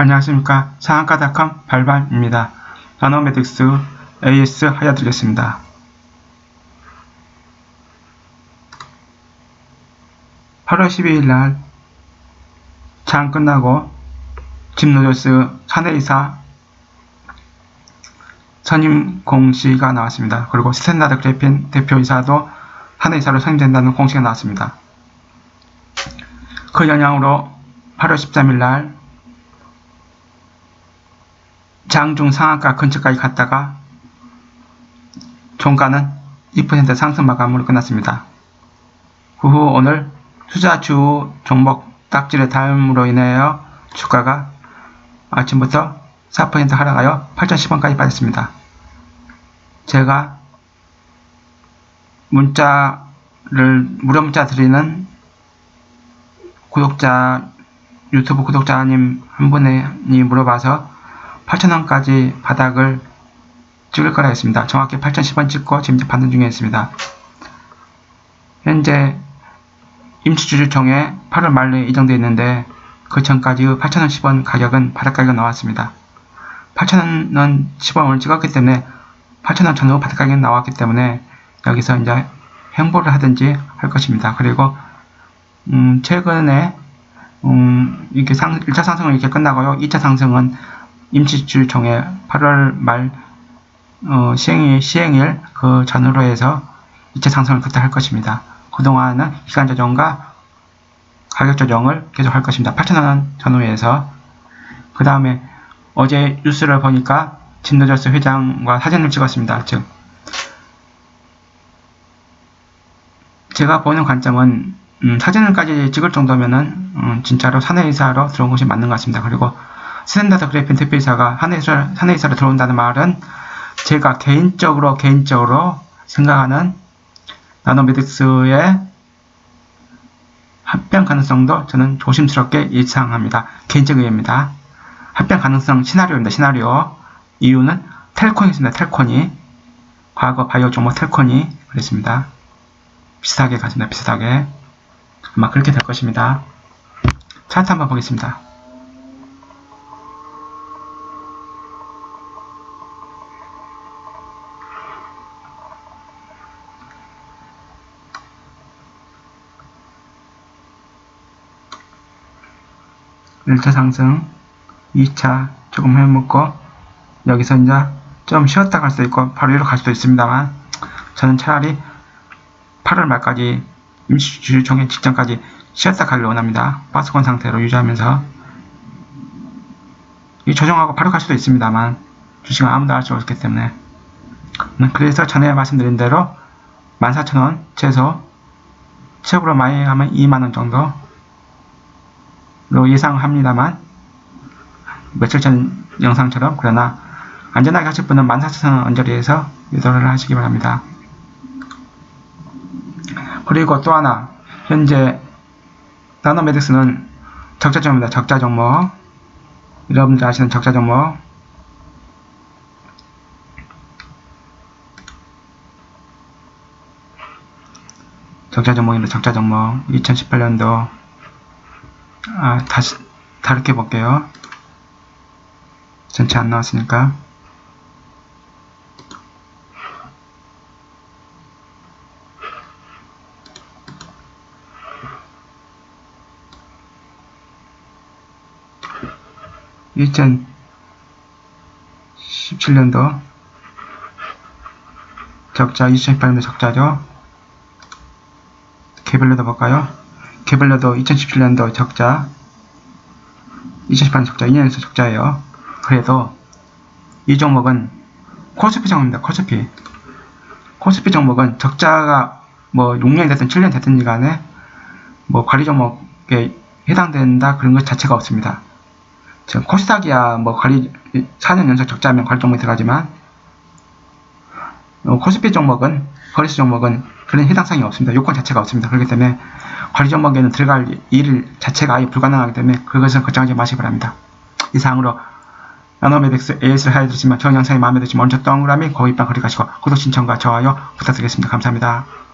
안녕하십니까 상한가닷컴 발발입니다. 나노메딕스 AS 하여드리겠습니다. (8월 12일) 날 장 끝나고 짐노조스 사내이사 선임 공시가 나왔습니다. 그리고 스탠다드 그래핀 대표이사도 사내이사로 선임된다는 공시가 나왔습니다. 그 영향으로 8월 13일 날 장중 상한가 근처까지 갔다가 종가는 2% 상승 마감으로 끝났습니다. 그 후 오늘 투자 주 종목 딱지를 닮으로 인하여 주가가 아침부터 4% 하락하여 8,010원까지 빠졌습니다. 제가 문자를 무료 문자 드리는 구독자 유튜브 구독자님 한 분이 물어봐서 8,000원까지 바닥을 찍을 거라 했습니다. 정확히 8,010원 찍고 지금 반등 중에 있습니다. 현재 임시주주총회 8월 말에 예정되어 있는데 그 전까지 8,000원 10원 가격은 바닥 가격 나왔습니다. 8,000원 10원을 찍었기 때문에 8,000원 전후 바닥 가격이 나왔기 때문에 여기서 이제 행보를 하든지 할 것입니다. 그리고 음, 최근에 음, 이렇게 상, 1차 상승은 이렇게 끝나고요. 2차 상승은 임시주총회 8월 말 어, 시행일, 시행일 그 전후로 해서 2차 상승을 그때 할 것입니다. 그동안은 기간 조정과 가격 조정을 계속 할 것입니다. 8,000원 전후에서 그 다음에 어제 뉴스를 보니까 진노저스 회장과 사진을 찍었습니다. 즉 제가 보는 관점은 음, 사진을까지 찍을 정도면은 음, 진짜로 사내 이사로 들어온 것이 맞는 것 같습니다. 그리고 스탠다드 그래핀 대표이사가 사내이사, 사내이사로 들어온다는 말은 제가 개인적으로 개인적으로 생각하는 나노메딕스의 합병 가능성도 저는 조심스럽게 예상합니다. 개인적 의견입니다. 합병 가능성 시나리오입니다. 시나리오. 이유는 텔콘이 있습니다. 텔콘이. 과거 바이오 종목 텔콘이 그랬습니다. 비슷하게 갔습니다. 비슷하게. 아마 그렇게 될 것입니다. 차트 한번 보겠습니다. (1차) 상승 (2차) 조금 해먹고 여기서 이제 좀 쉬었다 갈 수도 있고 바로 위로 갈 수도 있습니다만 저는 차라리 8월 말까지 임시주총회 직전까지 쉬었다 가길 원합니다. 파스권 상태로 유지하면서 이 조정하고 바로 갈 수도 있습니다만 주식은 아무도 알 수 없기 때문에 그래서 전에 말씀드린 대로 14,000원 최소 최고로 많이 하면 2만원 정도 로 예상합니다만 며칠 전 영상처럼 그러나 안전하게 하실 분은 14,000원 언저리에서 유도를 하시기 바랍니다. 그리고 또 하나 현재 나노메딕스는 적자 종목입니다. 적자 종목 여러분들 아시는 적자 종목 적자 종목입니다. 적자 종목 2018년도 아 다시 다르게 볼게요. 전체 안 나왔으니까. 2017년도 적자 2018년도 적자죠. 개별로도 볼까요 개별로도 2017년도 적자 2018년 적자 2년에서 적자예요. 그래도 이 종목은 코스피 종목입니다 코스피. 코스피 종목은 적자가 뭐 6년이 됐든 7년 됐든 간에 뭐 관리 종목에 해당된다 그런 것 자체가 없습니다. 지금 코스닥이야 뭐 관리 4년 연속 적자면 관리 종목이 들어가지만 어, 코스피 종목은 거래소 종목은 그런 해당성이 없습니다. 요건 자체가 없습니다. 그렇기 때문에 관리 종목에는 들어갈 일 자체가 아예 불가능하기 때문에 그것은 걱정하지 마시기 바랍니다. 이상으로 나노메딕스 AS를 하여드리지만 저 영상이 마음에 드시면 먼저 동그라미 고입방 클릭하시고 구독 신청과 좋아요 부탁드리겠습니다. 감사합니다.